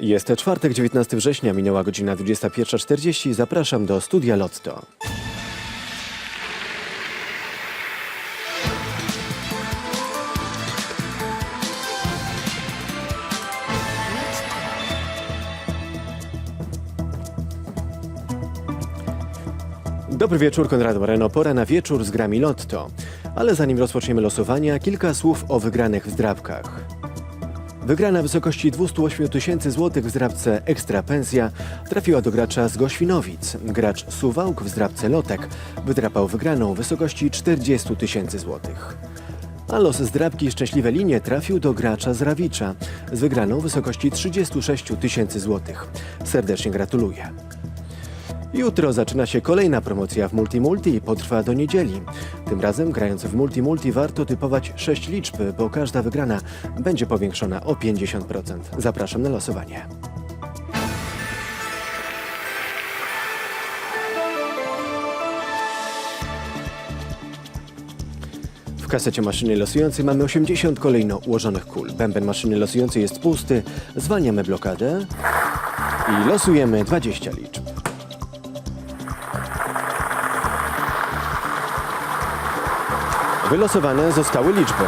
Jest czwartek, 19 września, minęła godzina 21.40. Zapraszam do studia Lotto. Dobry wieczór, Konrad Moreno. Pora na wieczór z grami Lotto. Ale zanim rozpoczniemy losowania, kilka słów o wygranych w zdrabkach. Wygrana w wysokości 208 tysięcy złotych w zdrabce Ekstra Pensja trafiła do gracza z Goświnowic. Gracz Suwałk w zdrabce Lotek wydrapał wygraną w wysokości 40 tysięcy złotych. A los zdrabki Szczęśliwe Linie trafił do gracza z Rawicza z wygraną w wysokości 36 tysięcy złotych. Serdecznie gratuluję. Jutro zaczyna się kolejna promocja w Multimulti i potrwa do niedzieli. Tym razem grając w Multimulti warto typować 6 liczb, bo każda wygrana będzie powiększona o 50%. Zapraszam na losowanie. W kasecie maszyny losującej mamy 80 kolejno ułożonych kul. Bęben maszyny losującej jest pusty. Zwalniamy blokadę i losujemy 20 liczb. Wylosowane zostały liczby.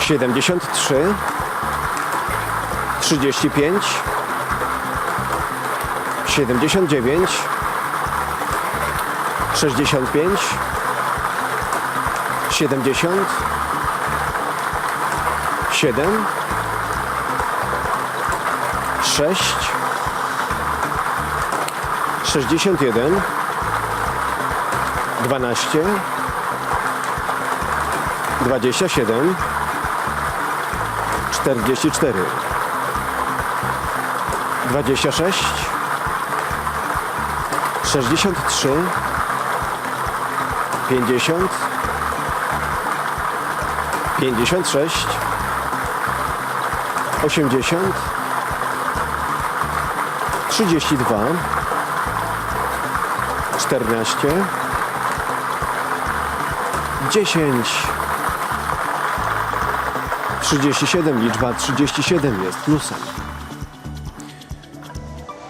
73 35 79 65 70 7 6 61 12 27 44 26 63 50 56 80 32 14 10 37, liczba 37 jest plusem.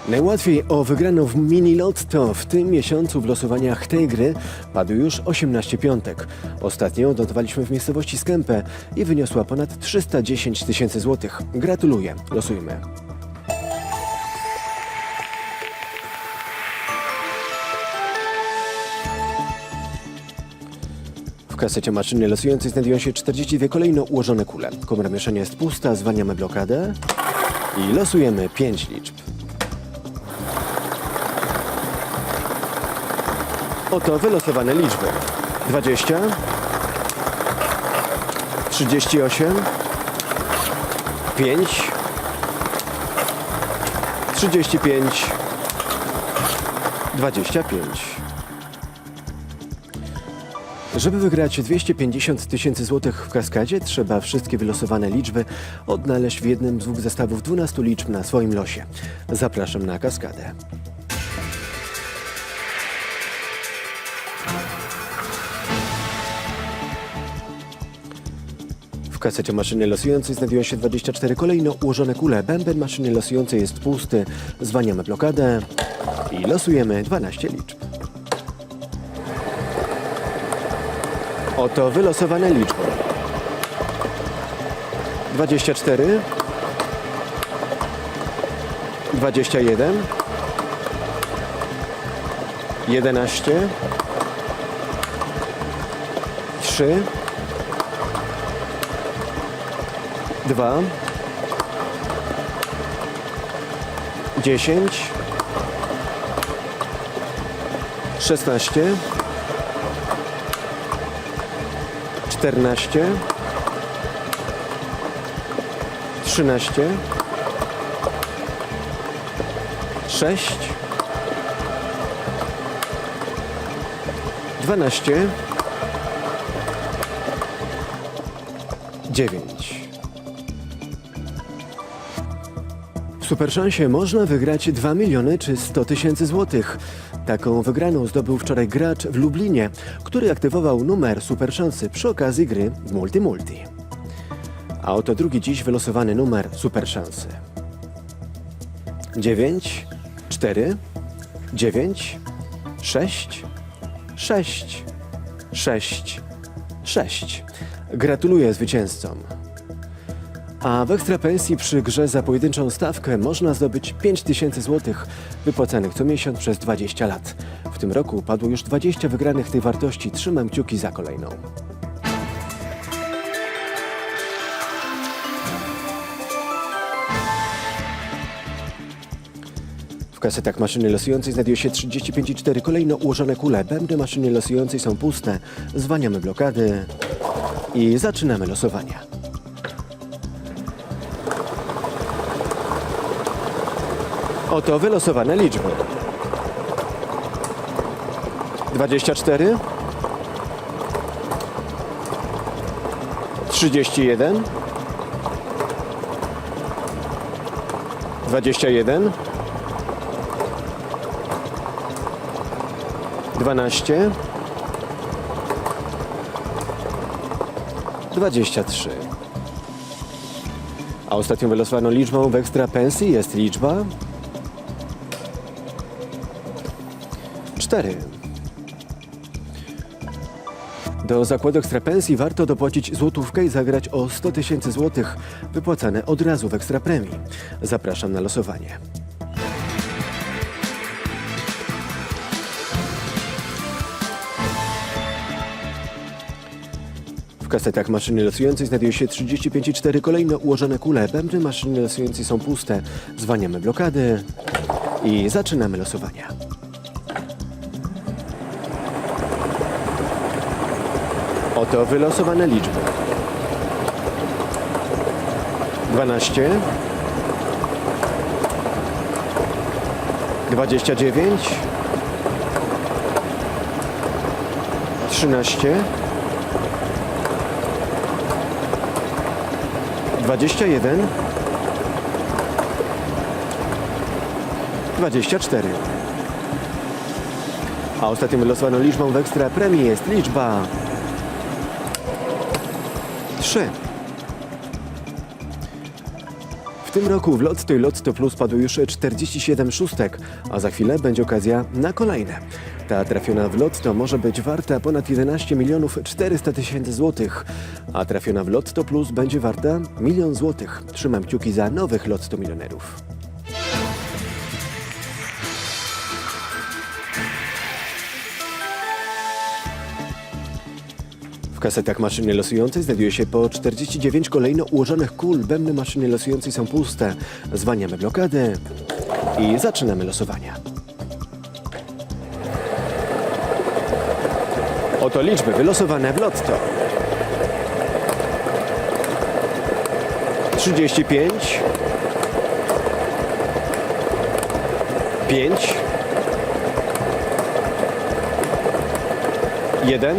Najłatwiej o wygraną w mini lotto w tym miesiącu w losowaniach tej gry padły już 18 piątek. Ostatnią dotowaliśmy w miejscowości Skępę i wyniosła ponad 310 tysięcy złotych. Gratuluję, losujmy. Kasecie maszyny losującej znajdują się 42 kolejno ułożone kule. Komora mieszania jest pusta, zwalniamy blokadę i losujemy 5 liczb. Oto wylosowane liczby. 20 38 5 35 25 żeby wygrać 250 tysięcy złotych w kaskadzie, trzeba wszystkie wylosowane liczby odnaleźć w jednym z dwóch zestawów 12 liczb na swoim losie. Zapraszam na kaskadę. W kasecie maszyny losującej znajdują się 24 kolejno ułożone kule. Bęben maszyny losującej jest pusty. Zwaniamy blokadę i losujemy 12 liczb. Oto wylosowane liczby. 24 21 11 3 2 10 16 14 13 6 12 9 Superszansie można wygrać 2 miliony czy 100 tysięcy złotych. Taką wygraną zdobył wczoraj gracz w Lublinie, który aktywował numer Superszansy przy okazji gry Multi Multi. A oto drugi dziś wylosowany numer super szansy. 9, 4, 9, 6, 6, 6, 6. Gratuluję zwycięzcom. A w ekstra pensji przy grze za pojedynczą stawkę można zdobyć 5000 zł wypłacanych co miesiąc przez 20 lat. W tym roku padło już 20 wygranych tej wartości. Trzymam kciuki za kolejną. W kasetach maszyny losującej znajduje się 35,4 kolejno ułożone kule. Bębny maszyny losującej są puste. Zwaniamy blokady i zaczynamy losowanie. Oto wylosowane liczby. 24 31 21 12 23 A ostatnią wylosowaną liczbą w ekstra pensji jest liczba 4. Do zakładu ekstrapensji warto dopłacić złotówkę i zagrać o 100 tysięcy złotych wypłacane od razu w ekstra premii. Zapraszam na losowanie. W kasetach maszyny losującej znajduje się 35,4 kolejno ułożone kule. Bębny maszyny losującej są puste. Zwaniamy blokady i zaczynamy losowania. Oto wylosowane liczby. 12 29 13 21 24 A ostatnią wylosowaną liczbą w ekstra premii jest liczba 3. W tym roku w Lotto i Lotto Plus padło już 47 szóstek, a za chwilę będzie okazja na kolejne. Ta trafiona w Lotto może być warta ponad 11 milionów 400 tysięcy złotych, a trafiona w Lotto Plus będzie warta milion złotych. Trzymam kciuki za nowych Lotto milionerów. Kasetach maszyny losującej znajduje się po 49 kolejno ułożonych kul. Bębny maszyny losującej są puste. Zwaniamy blokady i zaczynamy losowania. Oto liczby wylosowane w lotto. 35 5 1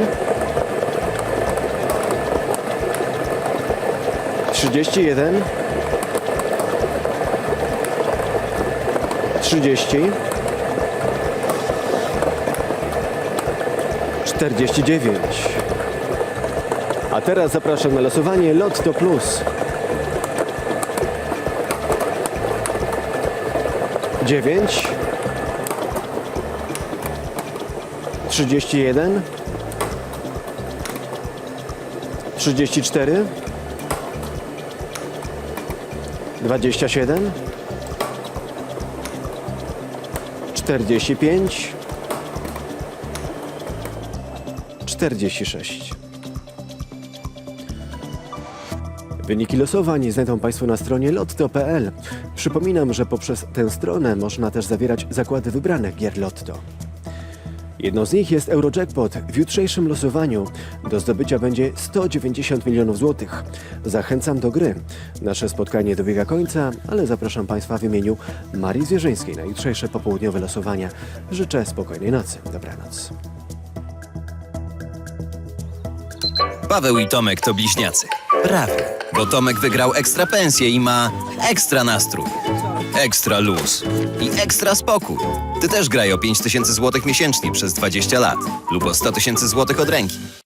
31 30 49 A teraz zapraszam na losowanie Lotto Plus. 9 31 34 27 45 46 Wyniki losowań znajdą Państwo na stronie lotto.pl. Przypominam, że poprzez tę stronę można też zawierać zakłady wybranych gier Lotto. Jedną z nich jest Eurojackpot. W jutrzejszym losowaniu do zdobycia będzie 190 milionów złotych. Zachęcam do gry. Nasze spotkanie dobiega końca, ale zapraszam Państwa w imieniu Marii Zwierzyńskiej na jutrzejsze popołudniowe losowania. Życzę spokojnej nocy. Dobranoc. Paweł i Tomek to bliźniacy. Prawie. Bo Tomek wygrał ekstra pensję i ma ekstra nastrój, ekstra luz i ekstra spokój. Ty też graj o 5000 zł miesięcznie przez 20 lat lub o 100 tysięcy złotych od ręki.